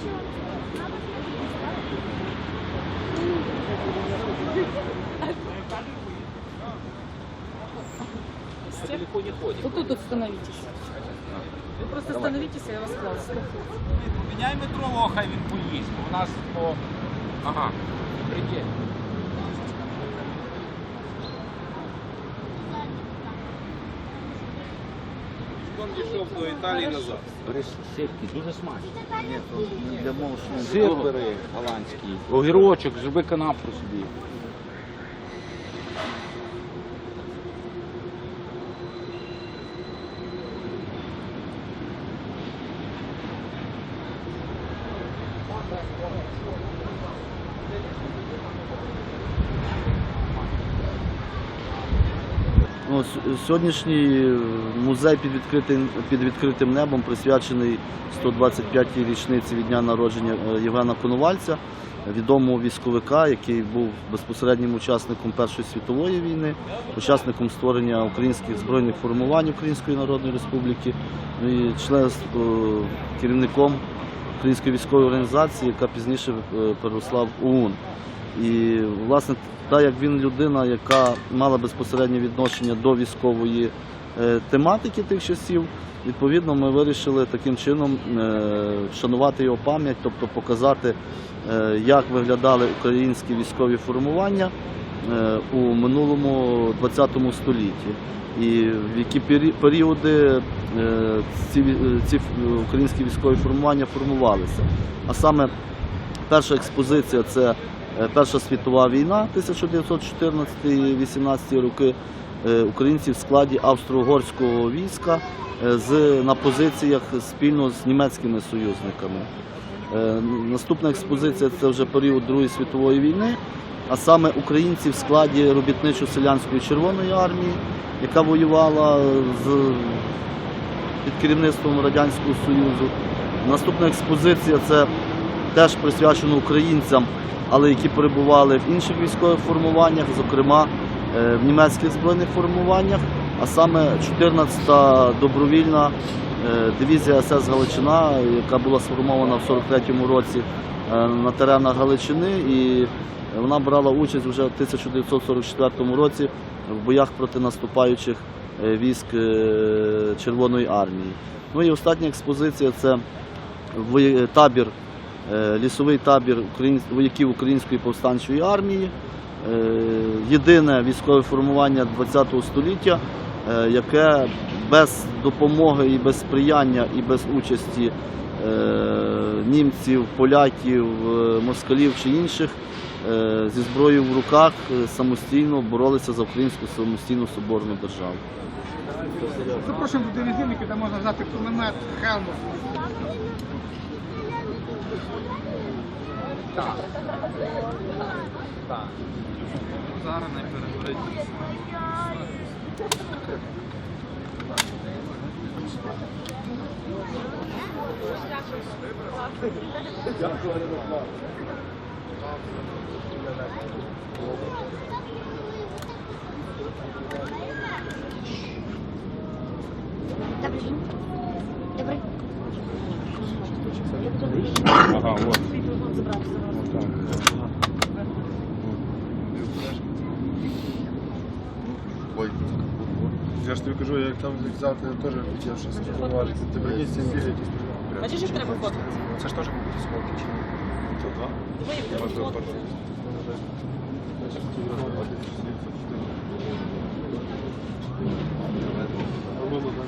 На не ходит. Вот тут становитесь. Вы просто остановитесь, а я вас класс. Поміняй метро лоха, він поїсть. У нас по... Ага. Прикинь. Он дійшов до Італії назад. Сирки, дуже смачно. Ні, то для мого Сир бери голландський. Огірочок, зроби канапку собі. Сьогоднішній е, музей під відкритим, під відкритим небом присвячений 125-й річниці від дня народження е, Євгена Коновальця, відомого військовика, який був безпосереднім учасником Першої світової війни, учасником створення українських збройних формувань Української Народної Республіки, ну і членством керівником Української військової організації, яка пізніше е, переросла в ОУН. І власне, так як він людина, яка мала безпосереднє відношення до військової е, тематики тих часів, відповідно, ми вирішили таким чином е, вшанувати його пам'ять, тобто показати, е, як виглядали українські військові формування у минулому ХХ столітті. І в які періоди ці, ці українські військові формування формувалися. А саме перша експозиція це Перша світова війна 1914-18 роки. Е, Українці в складі австро-угорського війська е, з, на позиціях спільно з німецькими союзниками. Е, Наступна експозиція це вже період Другої світової війни, а саме українці в складі робітничо-селянської Червоної армії, яка воювала з під керівництвом Радянського Союзу. Наступна експозиція це теж присвячено українцям, але які перебували в інших військових формуваннях, зокрема е, в німецьких збройних формуваннях, а саме 14-та добровільна е, дивізія СС Галичина, яка була сформована в 43-му році е, на теренах Галичини, і вона брала участь вже в 1944 році в боях проти наступаючих військ Червоної армії. Ну і остання експозиція це табір, лісовий табір вояків Української повстанчої армії, е, єдине військове формування ХХ століття, е, яке без допомоги і без сприяння і без участі е, німців, поляків, е, москалів чи інших е, зі зброєю в руках е, самостійно боролися за українську самостійну соборну державу. Запрошуємо до резинники, де можна взяти кулемет, хелмут. Так. Так. Зараз не перегорить. Добрый скажу, як там завтра я теж хотів щось спілкувати. Ти приніс цим біжить і спілкувати. А чи ж треба фоткати? Це ж теж будуть смоки чи ні? Це два? Можливо, перше. Можливо, так.